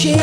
Čím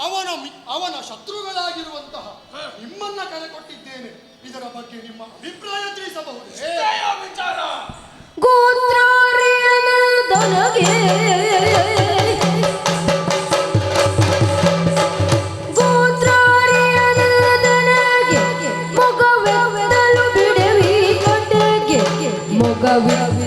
ಅವನ ಅವನ ಶತ್ರುಗಳಾಗಿರುವಂತಹ ನಿಮ್ಮನ್ನ ಕರೆಕೊಟ್ಟಿದ್ದೇನೆ. ಇದರ ಬಗ್ಗೆ ನಿಮ್ಮ ಅಭಿಪ್ರಾಯ ತಿಳಿಸಬಹುದು? Gabriel.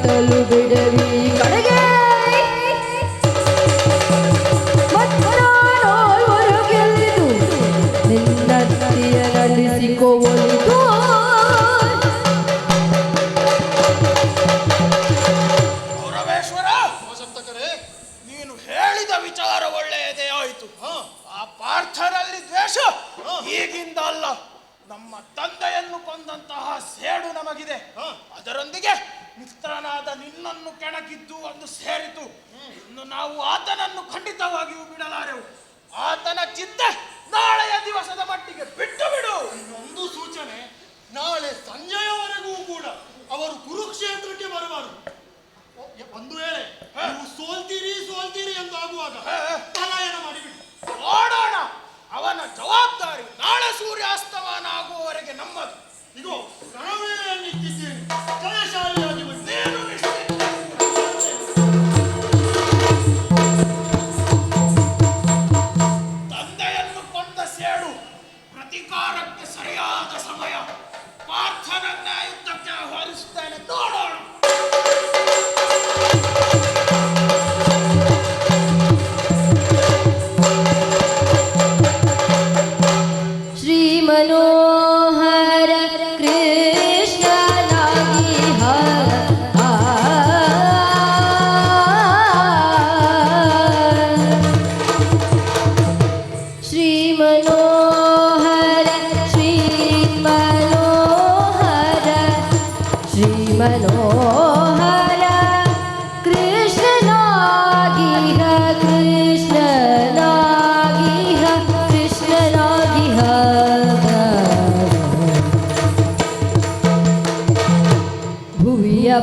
ತಂದೆಯನ್ನು ಕೊಂದಂತಹ ಸೇಡು ನಮಗಿದೆ. ಅದರೊಂದಿಗೆ ಮಿತ್ರನಾದ ನಿನ್ನನ್ನು ಕೆಣಕಿದ್ದು ಒಂದು ಸೇರಿತು. ಇನ್ನು ನಾವು ಆತನನ್ನು ಖಂಡಿತವಾಗಿಯೂ ಬಿಡಲಾರೆವು. ಆತನ ಚಿಂತೆ ನಾಳೆಯ ದಿವಸದ ಮಟ್ಟಿಗೆ ಬಿಟ್ಟು ಬಿಡು. ಇನ್ನೊಂದು ಸೂಚನೆ ನಾಳೆ ಸಂಜೆಯವರೆಗೂ ಕೂಡ ಅವರು ಕುರುಕ್ಷೇತ್ರಕ್ಕೆ ಬರಬಾರದು. ಒಂದು ವೇಳೆ ನೀವು ಸೋಲ್ತೀರಿ ಸೋಲ್ತೀರಿ ಎಂದು ಆಗುವಾಗ ಪಲಾಯನ ಮಾಡಿಬಿಡಿ. ಓಡೋಣ ಅವನ ಜವಾಬ್ದಾರಿ ನಾಳೆ ಸೂರ್ಯಾಸ್ತವ ನಮ್ಮ ಇದು ನಾವೇ ನಿಂತಿದ್ದೇನೆ ಜಯಶಾಲಿಯಾಗಿ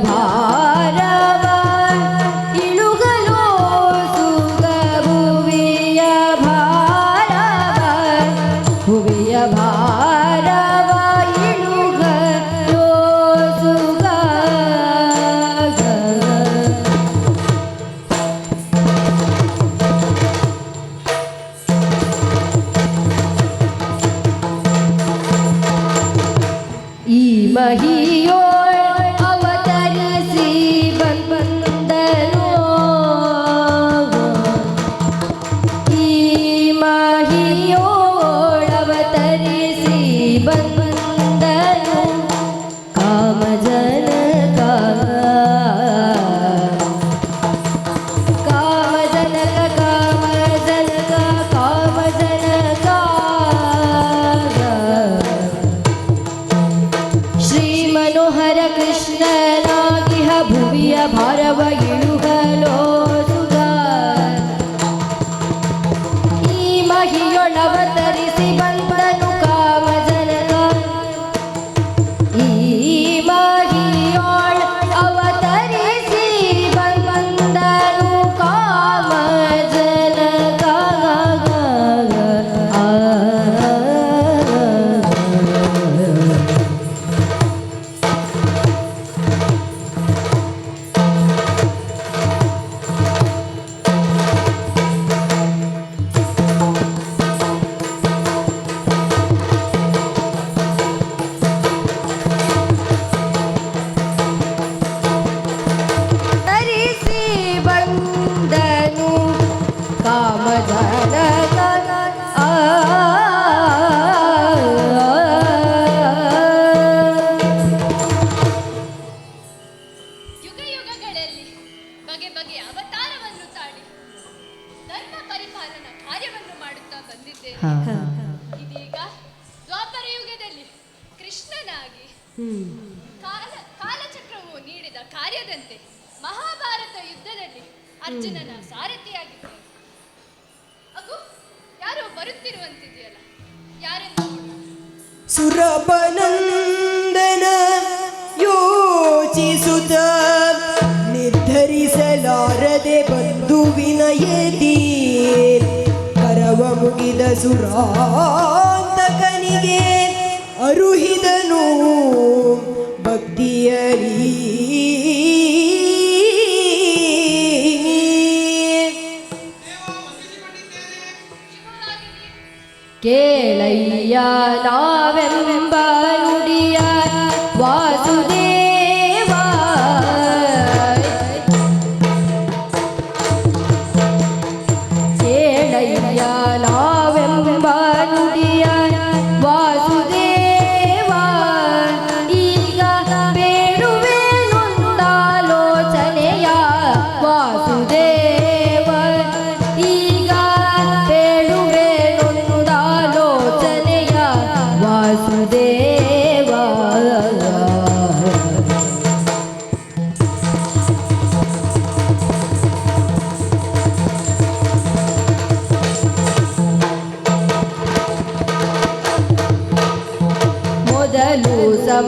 ভাই আমার ಬಂದಿದ್ದೇನೆ ಹಾ ಇದೀಗ ದ್ವಾಪರ ಯುಗದಲ್ಲಿ ಕೃಷ್ಣನಾಗಿ ಕಾಲ ಕಾಲಚಕ್ರವು ನೀಡಿದ ಕಾರ್ಯದಂತೆ ಮಹಾಭಾರತ ಯುದ್ಧದಲ್ಲಿ ಅರ್ಜುನನ ಸಾರಥಿಯಾಗಿದ್ದೇನೆ. ಅದು ಯಾರೋ ಬರುತ್ತಿರುವಂತಿದೆಯಲ್ಲ? ಯಾರೆಂದು. ಸುರಪನಂದನ ಯೋಚಿಸುತ್ತ ನಿರ್ಧರಿಸಲಾರದೆ ಬಂಧುವಿನ ವಿನಯದಿ ಮುಗಿದ ಸುರಾಂತಕನಿಗೆ ಅರುಹಿದನು ಭಕ್ತಿಯರಿ ಕೇಳಯ್ಯ ನಾವೆಂಬ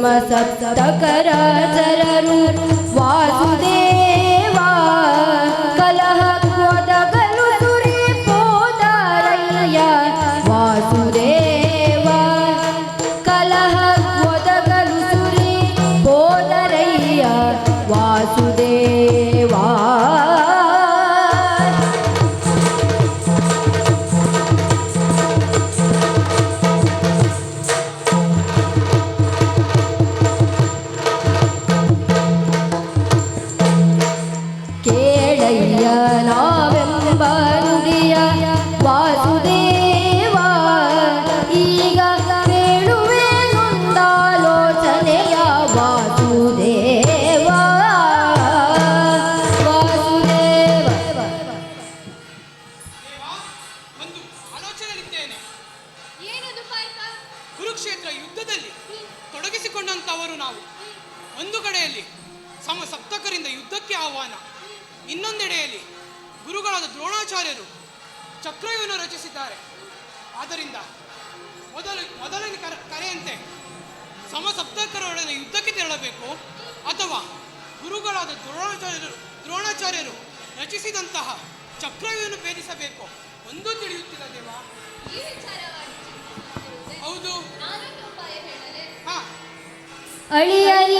मसप्तकरा जररू ಚಕ್ರವ್ಯೂಹವನ್ನು ರಚಿಸಿದ್ದಾರೆ. ಆದ್ದರಿಂದ ಮೊದಲು ಮೊದಲನೇ ಕರ ಕರೆಯಂತೆ ಸಮ ಸಪ್ತಕರೊಡನೆ ಯುದ್ಧಕ್ಕೆ ತೆರಳಬೇಕು ಅಥವಾ ಗುರುಗಳಾದ ದ್ರೋಣಾಚಾರ್ಯರು ದ್ರೋಣಾಚಾರ್ಯರು ರಚಿಸಿದಂತಹ ಚಕ್ರವ್ಯೂಹವನ್ನು ಭೇದಿಸಬೇಕು ಒಂದು ತಿಳಿಯುತ್ತಿಲ್ಲ ದೇವ. ಈ ವಿಚಾರವಾಗಿ ಹೌದು. ಅಳಿಯ ಮೋ ಹೇಳಲೆ. ಹಾ. ಅಳಿಯಲಿ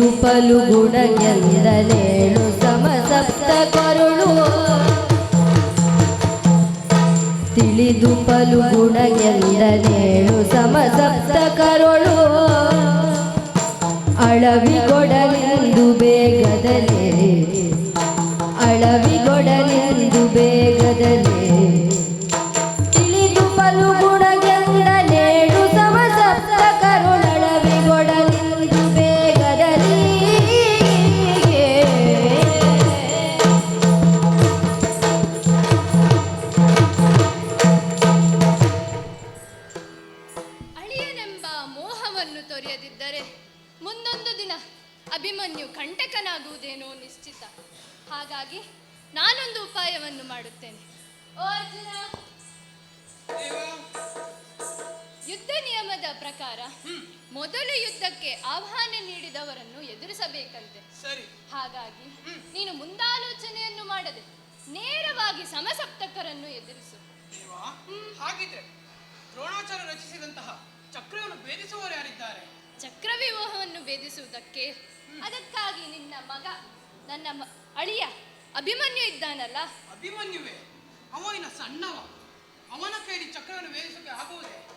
ಪಲು ಗುಣಗೆಂದಲೇಳು ಸಮಸಪ್ತ ಕರುಳು. ತಿಳಿದು ಪಲು ಗುಣಗೆಂದಲೇಳು ಸಮಸಪ್ತ ಕರುಳು. ಅಳವಿಗೊಡಲೆಂದು ಬೇಗದಲೇ ಅಳವಿಗೊಡಲೆಂದು ಪ್ರಕಾರ ಮೊದಲು ಯುದ್ಧಕ್ಕೆ ಆಹ್ವಾನ ನೀಡಿದವರನ್ನು ಎದುರಿಸಬೇಕಂತೆ. ಸರಿ. ಹಾಗಾಗಿ ನೀನು ಮುಂದಾಲೋಚನೆಯನ್ನು ಮಾಡದೆ ನೇರವಾಗಿ ಸಮಸಪ್ತಕರನ್ನು ಎದುರಿಸು. ಹಾಗಿದ್ರೆ ದ್ರೋಣಾಚಾರ್ಯ ರಚಿಸಿದಂತಹ ಚಕ್ರವನ್ನು ಭೇದಿಸುವವರು ಯಾರಿದ್ದಾರೆ? ಚಕ್ರವ್ಯೂಹವನ್ನು ಭೇದಿಸುವುದಕ್ಕೆ ಅದಕ್ಕಾಗಿ ನಿನ್ನ ಮಗ ನನ್ನ ಅಳಿಯ ಅಭಿಮನ್ಯು ಇದ್ದಾನಲ್ಲ. ಅಭಿಮನ್ಯುವೆ? ಅವನ ಸಣ್ಣವ ಅವನ ಕೈಲಿ ಚಕ್ರವನ್ನು ಭೇದಿಸಕ್ಕೆ ಆಗುವುದೇ?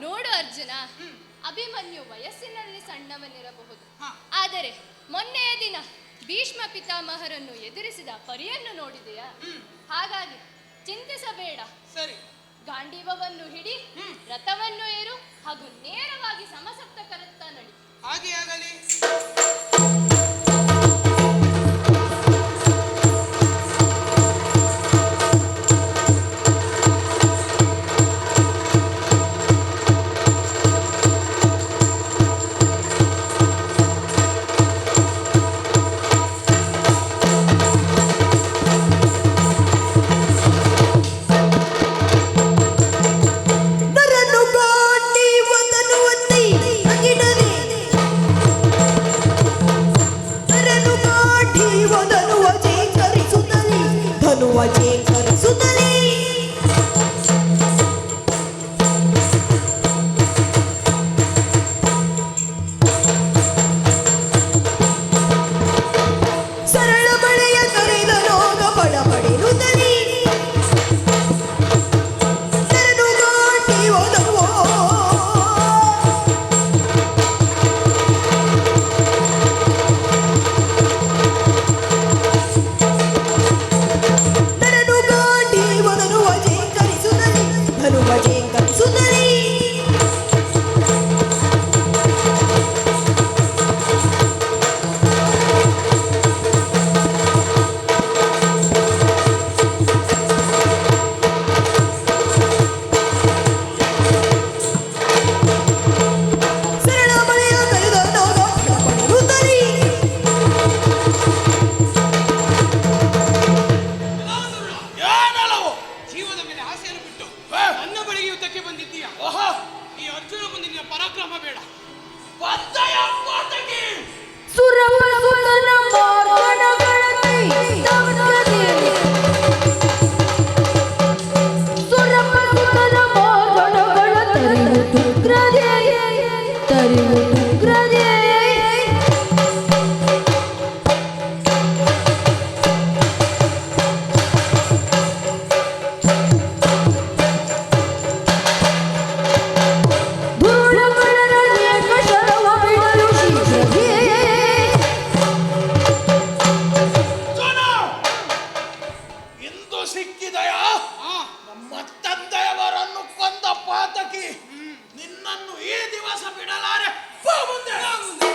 ನೋಡು ಅರ್ಜುನ ಅಭಿಮನ್ಯು ವಯಸ್ಸಿನಲ್ಲಿ ಸಣ್ಣವನಿರಬಹುದು. ಆದರೆ ಮೊನ್ನೆಯ ದಿನ ಭೀಷ್ಮ ಪಿತಾಮಹರನ್ನು ಎದುರಿಸಿದ ಪರಿಯನ್ನು ನೋಡಿದೆಯಾ? ಹಾಗಾಗಿ ಚಿಂತಿಸಬೇಡ. ಸರಿ. ಗಾಂಡೀವವನ್ನು ಹಿಡಿ. ರಥವನ್ನು ಏರು ಹಾಗೂ ನೇರವಾಗಿ ಸಮಸಪ್ತ ಸಮಸಪ್ತಕರತ್ತ ನಡಿ. ಹಾಗೆ ಆಗಲಿ. ಸಿಕ್ಕಿದಯಾ? ನಮ್ಮ ತಂದೆಯವರನ್ನು ಕೊಂದ ಪಾತಕಿ. ನಿನ್ನನ್ನು ಈ ದಿವಸ ಬಿಡಲಾರೆ. ಮುಂದೆ.